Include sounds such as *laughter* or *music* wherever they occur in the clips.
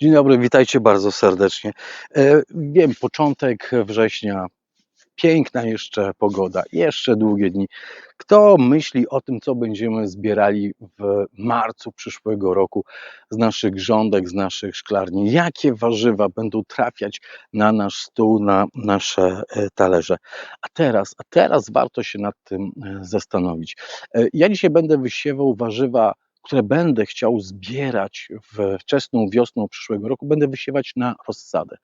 Dzień dobry, witajcie bardzo serdecznie. E, Wiem, początek września, piękna jeszcze pogoda, jeszcze długie dni. Kto myśli o tym, co będziemy zbierali w marcu przyszłego roku z naszych grządek, z naszych szklarni? Jakie warzywa będą trafiać na nasz stół, na nasze e, talerze? A teraz, a teraz warto się nad tym e, zastanowić. Ja dzisiaj będę wysiewał warzywa które będę chciał zbierać wczesną wiosną przyszłego roku, będę wysiewać na rozsadę.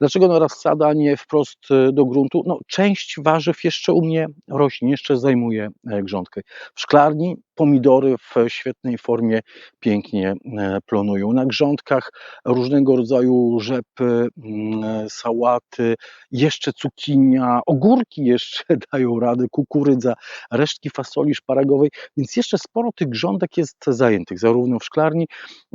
Dlaczego na rozsadę, a nie wprost e, do gruntu? No, część warzyw jeszcze u mnie rośnie, jeszcze zajmuje e, grządkę. W szklarni pomidory w świetnej formie pięknie e, plonują. Na grządkach różnego rodzaju rzepy, mm, sałaty, jeszcze cukinia, ogórki jeszcze *laughs* dają radę, kukurydza, resztki fasoli szparagowej, więc jeszcze sporo tych grządek jest zajętych, zarówno w szklarni,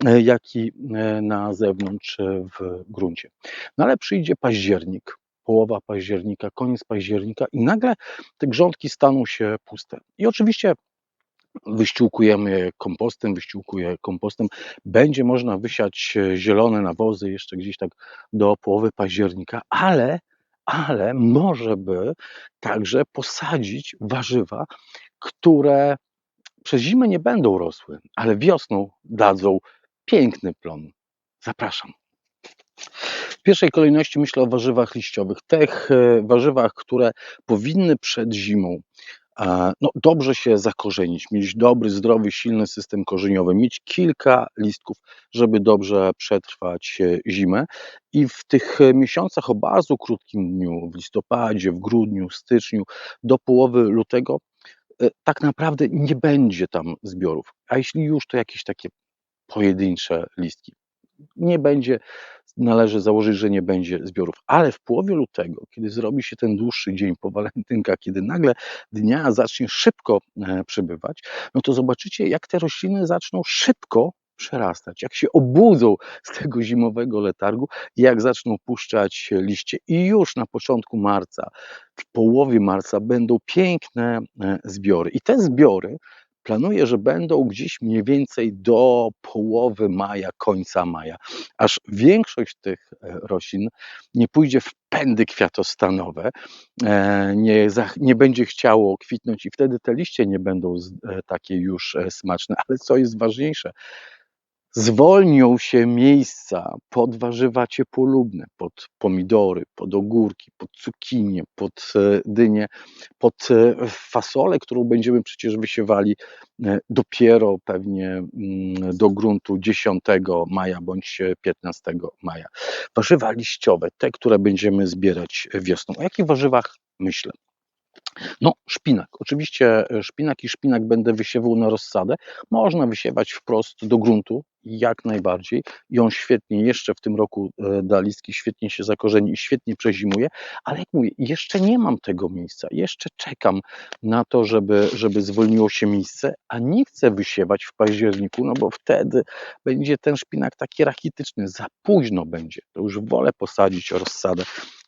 e, jak i e, na zewnątrz e, w gruncie. No ale przyjdzie październik, połowa października, koniec października i nagle te grządki staną się puste. I oczywiście wyściółkujemy je kompostem, wyściółkuję kompostem. Będzie można wysiać zielone nawozy jeszcze gdzieś tak do połowy października, ale, ale może by także posadzić warzywa, które przez zimę nie będą rosły, ale wiosną dadzą piękny plon. Zapraszam. W pierwszej kolejności myślę o warzywach liściowych, tych e, warzywach, które powinny przed zimą e, no, dobrze się zakorzenić, mieć dobry, zdrowy, silny system korzeniowy, mieć kilka listków, żeby dobrze przetrwać e, zimę. I w tych miesiącach o bardzo krótkim dniu, w listopadzie, w grudniu, styczniu, do połowy lutego, e, tak naprawdę nie będzie tam zbiorów. A jeśli już, to jakieś takie pojedyncze listki. Nie będzie, należy założyć, że nie będzie zbiorów. Ale w połowie lutego, kiedy zrobi się ten dłuższy dzień po walentynkach, kiedy nagle dnia zacznie szybko e, przybywać, no to zobaczycie, jak te rośliny zaczną szybko przerastać, jak się obudzą z tego zimowego letargu jak zaczną puszczać liście. I już na początku marca, w połowie marca będą piękne e, zbiory. I te zbiory planuję, że będą gdzieś mniej więcej do połowy maja, końca maja, aż większość tych e, roślin nie pójdzie w pędy kwiatostanowe, e, nie, nie będzie chciało kwitnąć i wtedy te liście nie będą takie już smaczne. Ale co jest ważniejsze, zwolnią się miejsca pod warzywa ciepłolubne, pod pomidory, pod ogórki, pod cukinie, pod e, dynie, pod e, fasolę, którą będziemy przecież wysiewali e, dopiero pewnie mm, do gruntu 10 maja bądź 15 maja. Warzywa liściowe, te, które będziemy zbierać wiosną. O jakich warzywach myślę? No, szpinak. Oczywiście e, szpinak i szpinak będę wysiewał na rozsadę. Można wysiewać wprost do gruntu, jak najbardziej. I on świetnie jeszcze w tym roku e, da listki, świetnie się zakorzeni i świetnie przezimuje. Ale jak mówię, jeszcze nie mam tego miejsca. Jeszcze czekam na to, żeby, żeby zwolniło się miejsce, a nie chcę wysiewać w październiku, no bo wtedy będzie ten szpinak taki rachityczny. Za późno będzie. To już wolę posadzić rozsadę.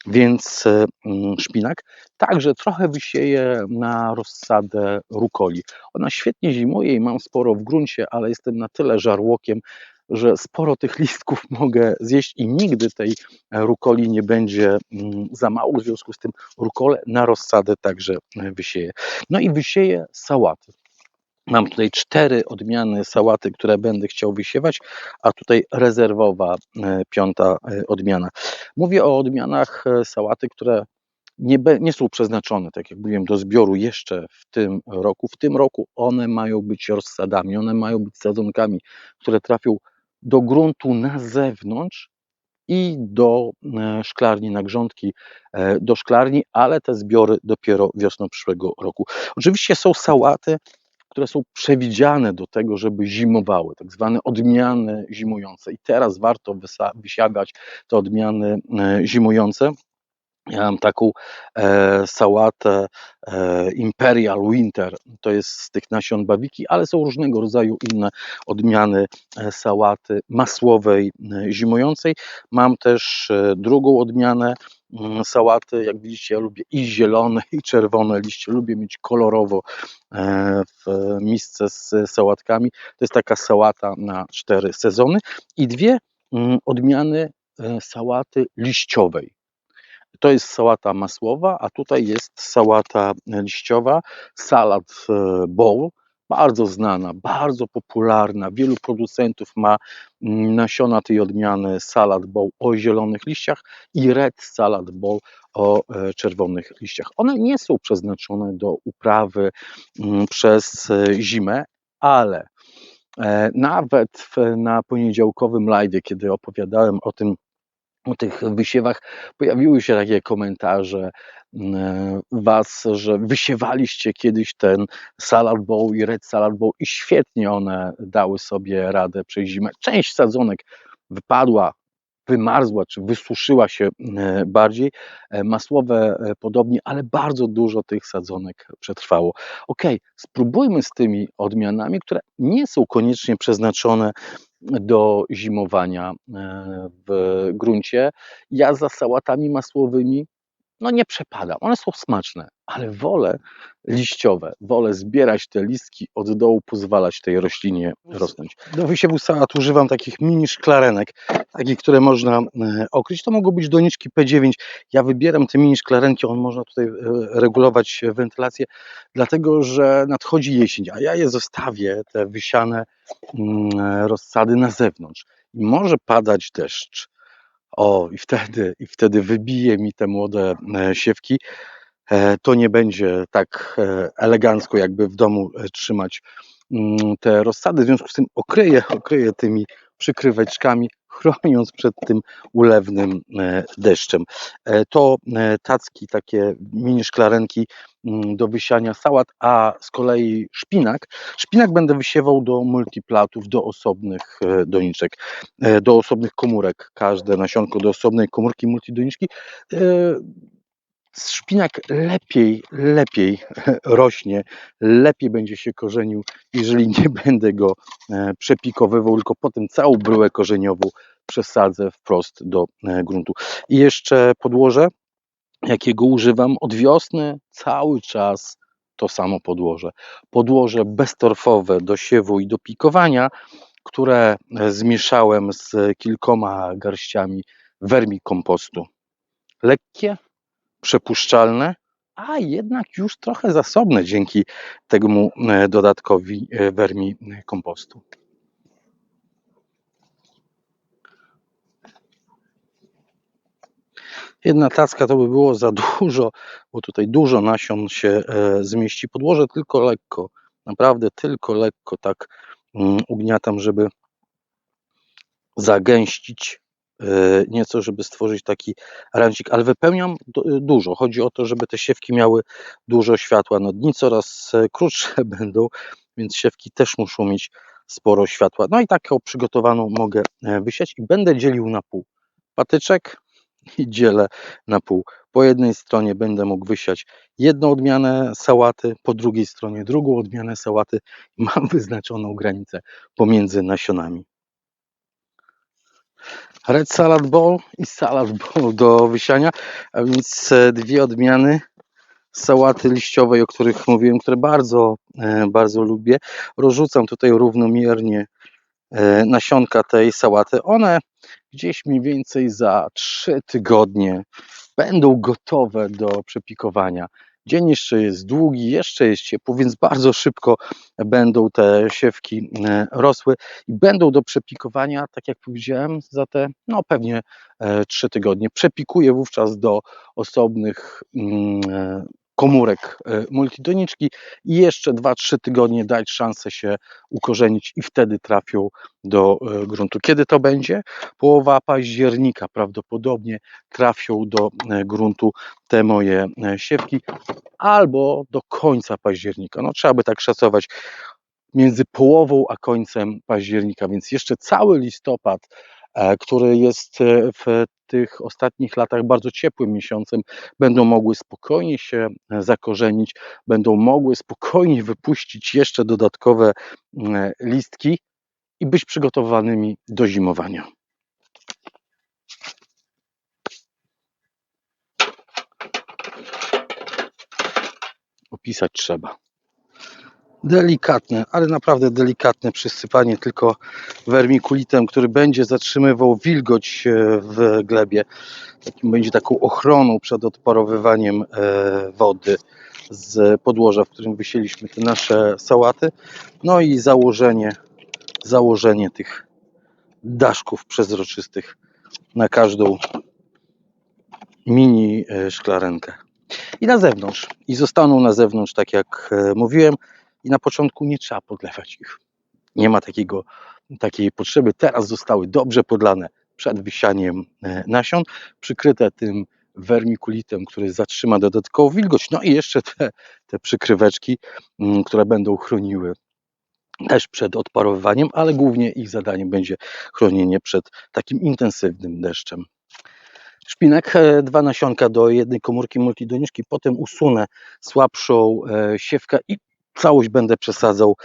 Więc e, mm, szpinak. Także trochę wysieję na rozsadę rukoli. Ona świetnie zimuje i mam sporo w gruncie, ale jestem na tyle żarłokiem, że sporo tych *laughs* listków mogę zjeść i nigdy tej rukoli nie będzie mm, za mało. W związku z tym rukolę na rozsadę także e, wysieję. No i wysieję sałaty. Mam tutaj cztery odmiany sałaty, które będę chciał wysiewać, a tutaj rezerwowa e, piąta e, odmiana. Mówię o odmianach e, sałaty, które nie, nie są przeznaczone, tak jak mówiłem, do zbioru jeszcze w tym roku. W tym roku one mają być rozsadami, one mają być sadzonkami, które trafią do gruntu na zewnątrz i do szklarni, na grządki do szklarni, ale te zbiory dopiero wiosną przyszłego roku. Oczywiście są sałaty, które są przewidziane do tego, żeby zimowały, tak zwane odmiany zimujące. I teraz warto wysiawiać te odmiany e, zimujące. Mam taką e, sałatę e, Imperial Winter, to jest z tych nasion bawiki, ale są różnego rodzaju inne odmiany e, sałaty masłowej e, zimującej. Mam też e, drugą odmianę mm, sałaty, jak widzicie ja lubię i zielone i czerwone liście, lubię mieć kolorowo e, w misce z sałatkami. To jest taka sałata na cztery sezony i dwie mm, odmiany e, sałaty liściowej. To jest sałata masłowa, a tutaj jest sałata liściowa, salad e, bowl, bardzo znana, bardzo popularna. Wielu producentów ma mm, nasiona tej odmiany salad bowl o zielonych liściach i red salad bowl o e, czerwonych liściach. One nie są przeznaczone do uprawy mm, przez e, zimę, ale nawet na poniedziałkowym live, kiedy opowiadałem o tym, o tych wysiewach pojawiły się takie komentarze mm, was, że wysiewaliście kiedyś ten salad bowl i red salad bowl i świetnie one dały sobie radę przez zimę. Część sadzonek wypadła, wymarzła czy wysuszyła się e, bardziej, e, masłowe e, podobnie, ale bardzo dużo tych sadzonek przetrwało. Ok, spróbujmy z tymi odmianami, które nie są koniecznie przeznaczone do zimowania e, w gruncie. Ja za sałatami masłowymi no nie przepadam. One są smaczne, ale wolę liściowe. Wolę zbierać te listki od dołu, pozwalać tej roślinie rosnąć. Do wysiewu sałat używam takich mini szklarenek, takich, które można e, okryć. To mogą być doniczki P9. Ja wybieram te mini szklarenki, on można tutaj e, regulować wentylację, dlatego że nadchodzi jesień, a ja je zostawię, te wysiane mm, rozsady na zewnątrz. I może padać deszcz, o, i wtedy, i wtedy wybije mi te młode e, siewki. E, To nie będzie tak e, elegancko, jakby w domu trzymać mm, te rozsady. W związku z tym okryję, okryję tymi przykryweczkami, chroniąc przed tym ulewnym e, deszczem. E, To e, tacki, takie mini szklarenki mm, do wysiania sałat, a z kolei szpinak. Szpinak będę wysiewał do multiplatów, do osobnych doniczek, do osobnych komórek. Każde nasionko do osobnej komórki multidoniczki. Szpinak lepiej, lepiej *laughs* rośnie, lepiej będzie się korzenił, jeżeli nie będę go e, przepikowywał, tylko potem całą bryłę korzeniową przesadzę wprost do e, gruntu. I jeszcze podłoże, jakiego używam od wiosny, cały czas to samo podłoże. Podłoże beztorfowe do siewu i do pikowania, które e, zmieszałem z kilkoma garściami wermikompostu. Lekkie, przepuszczalne, a jednak już trochę zasobne dzięki temu e, dodatkowi e, wermi kompostu. Jedna tacka to by było za *laughs* dużo, bo tutaj dużo nasion się e, zmieści. Podłoże tylko lekko, naprawdę tylko lekko tak mm, ugniatam, żeby zagęścić e, nieco, żeby stworzyć taki rancik, ale wypełniam du- dużo. Chodzi o to, żeby te siewki miały dużo światła. No dni coraz e, krótsze *laughs* będą, więc siewki też muszą mieć sporo światła. No i taką przygotowaną mogę e, wysiać i będę dzielił na pół. Patyczek i dzielę na pół. Po jednej stronie będę mógł wysiać jedną odmianę sałaty, po drugiej stronie drugą odmianę sałaty. Mam wyznaczoną granicę pomiędzy nasionami. Red Salad Bowl i Salad Bowl do wysiania, a więc e, dwie odmiany sałaty liściowej, o których mówiłem, które bardzo, e, bardzo lubię. Rozrzucam tutaj równomiernie e, nasionka tej sałaty. One gdzieś mniej więcej za 3 tygodnie będą gotowe do przepikowania. Dzień jeszcze jest długi, jeszcze jest ciepło, więc bardzo szybko będą te siewki e, rosły i będą do przepikowania, tak jak powiedziałem, za te no pewnie e, 3 tygodnie. Przepikuję wówczas do osobnych mm, e, komórek e, multidoniczki i jeszcze 2-3 tygodnie dać szansę się ukorzenić i wtedy trafią do e, gruntu. Kiedy to będzie? Połowa października prawdopodobnie trafią do e, gruntu te moje siewki albo do końca października. No trzeba by tak szacować między połową a końcem października, więc jeszcze cały listopad, który jest e, w tych ostatnich latach bardzo ciepłym miesiącem, będą mogły spokojnie się e, zakorzenić, będą mogły spokojnie wypuścić jeszcze dodatkowe e, listki i być przygotowanymi do zimowania. Opisać trzeba. Delikatne, ale naprawdę delikatne przysypanie tylko wermikulitem, który będzie zatrzymywał wilgoć e, w glebie. Takim będzie taką ochroną przed odparowywaniem e, wody z podłoża, w którym wysieliśmy te nasze sałaty. No i założenie, założenie tych daszków przezroczystych na każdą mini e, szklarenkę. I na zewnątrz. I zostaną na zewnątrz, tak jak mówiłem. I na początku nie trzeba podlewać ich. Nie ma takiego, takiej potrzeby. Teraz zostały dobrze podlane przed wysianiem e, nasion, przykryte tym wermikulitem, który zatrzyma dodatkową wilgoć. No i jeszcze te, te przykryweczki, mm, które będą chroniły też przed odparowywaniem, ale głównie ich zadaniem będzie chronienie przed takim intensywnym deszczem. Szpinak, e, dwa nasionka do jednej komórki multidoniczki, potem usunę słabszą e, siewkę i całość będę przesadzał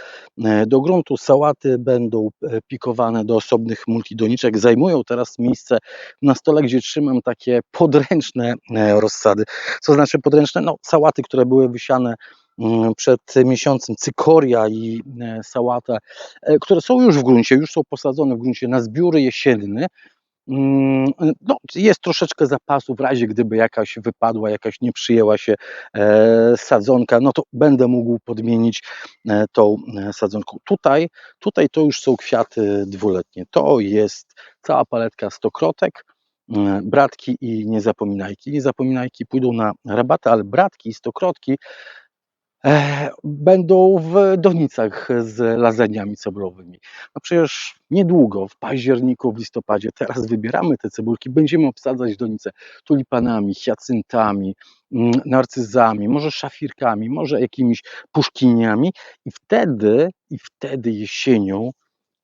e, do gruntu. Sałaty będą pikowane do osobnych multidoniczek. Zajmują teraz miejsce na stole, gdzie trzymam takie podręczne rozsady. Co znaczy podręczne? No, sałaty, które były wysiane mm, przed miesiącem, cykoria i sałata, które są już w gruncie, już są posadzone w gruncie na zbióry jesienny. Mm, no, jest troszeczkę zapasu w razie gdyby jakaś wypadła, jakaś nie przyjęła się e, sadzonka, no to będę mógł podmienić e, tą e, sadzonką. Tutaj, tutaj to już są kwiaty dwuletnie. To jest cała paletka stokrotek, bratki i niezapominajki. Niezapominajki pójdą na rabatę, ale bratki i stokrotki będą w donicach z lazeniami ceblowymi. No przecież niedługo, w październiku, w listopadzie, teraz wybieramy te cebulki, będziemy obsadzać donice tulipanami, hiacyntami, mm, narcyzami, może szafirkami, może jakimiś puszkiniami i wtedy, i wtedy jesienią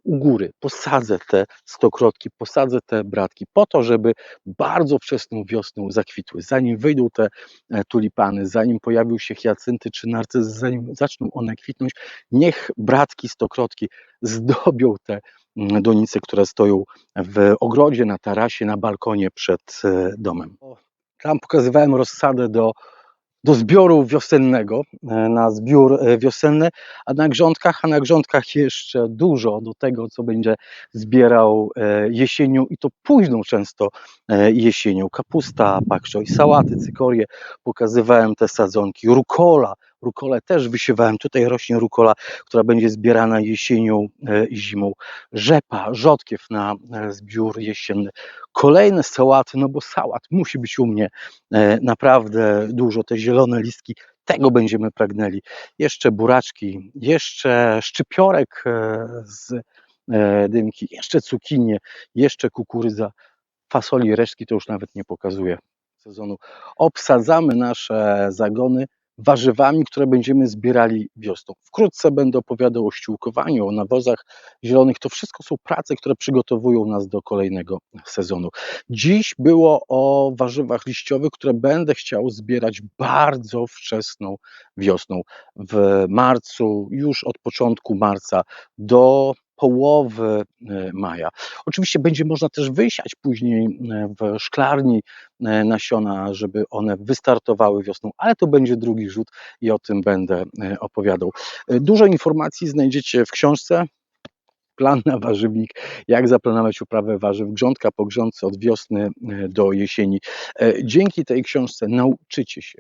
u góry posadzę te stokrotki, posadzę te bratki po to, żeby bardzo wczesną wiosną zakwitły, zanim wyjdą te e, tulipany, zanim pojawią się hiacynty czy narcyzy, zanim zaczną one kwitnąć, niech bratki, stokrotki zdobią te mm, donice, które stoją w ogrodzie, na tarasie, na balkonie przed e, domem. Tam pokazywałem rozsadę do do zbioru wiosennego, e, na zbiór e, wiosenny, a na grządkach, a na grządkach jeszcze dużo do tego, co będzie zbierał e, jesienią i to późną często jesienią. Kapusta, pakszo i sałaty, cykorie, pokazywałem te sadzonki, rukola, rukolę też wysiewałem. Tutaj rośnie rukola, która będzie zbierana jesienią i zimą. Rzepa, rzodkiew na zbiór jesienny. Kolejne sałaty, no bo sałat musi być u mnie naprawdę dużo. Te zielone listki, tego będziemy pragnęli. Jeszcze buraczki, jeszcze szczypiorek e, z e, dymki, jeszcze cukinie, jeszcze kukurydza, fasoli resztki to już nawet nie pokazuje sezonu. Obsadzamy nasze zagony warzywami, które będziemy zbierali wiosną. Wkrótce będę opowiadał o ściółkowaniu, o nawozach zielonych. To wszystko są prace, które przygotowują nas do kolejnego sezonu. Dziś było o warzywach liściowych, które będę chciał zbierać bardzo wczesną wiosną. W marcu, już od początku marca do połowy e, maja. Oczywiście będzie można też wysiać później e, w szklarni e, nasiona, żeby one wystartowały wiosną, ale to będzie drugi rzut i o tym będę opowiadał. Dużo informacji znajdziecie w książce plan na warzywnik, jak zaplanować uprawę warzyw grządka po grządce od wiosny do jesieni. Dzięki tej książce nauczycie się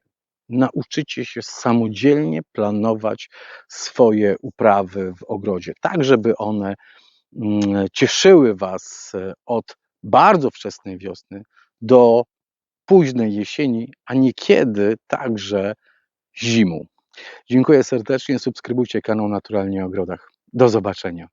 nauczycie się samodzielnie planować swoje uprawy w ogrodzie, tak żeby one mm, cieszyły Was e, od bardzo wczesnej wiosny do późnej jesieni, a niekiedy także zimą. Dziękuję serdecznie, subskrybujcie kanał Naturalnie o Ogrodach. Do zobaczenia.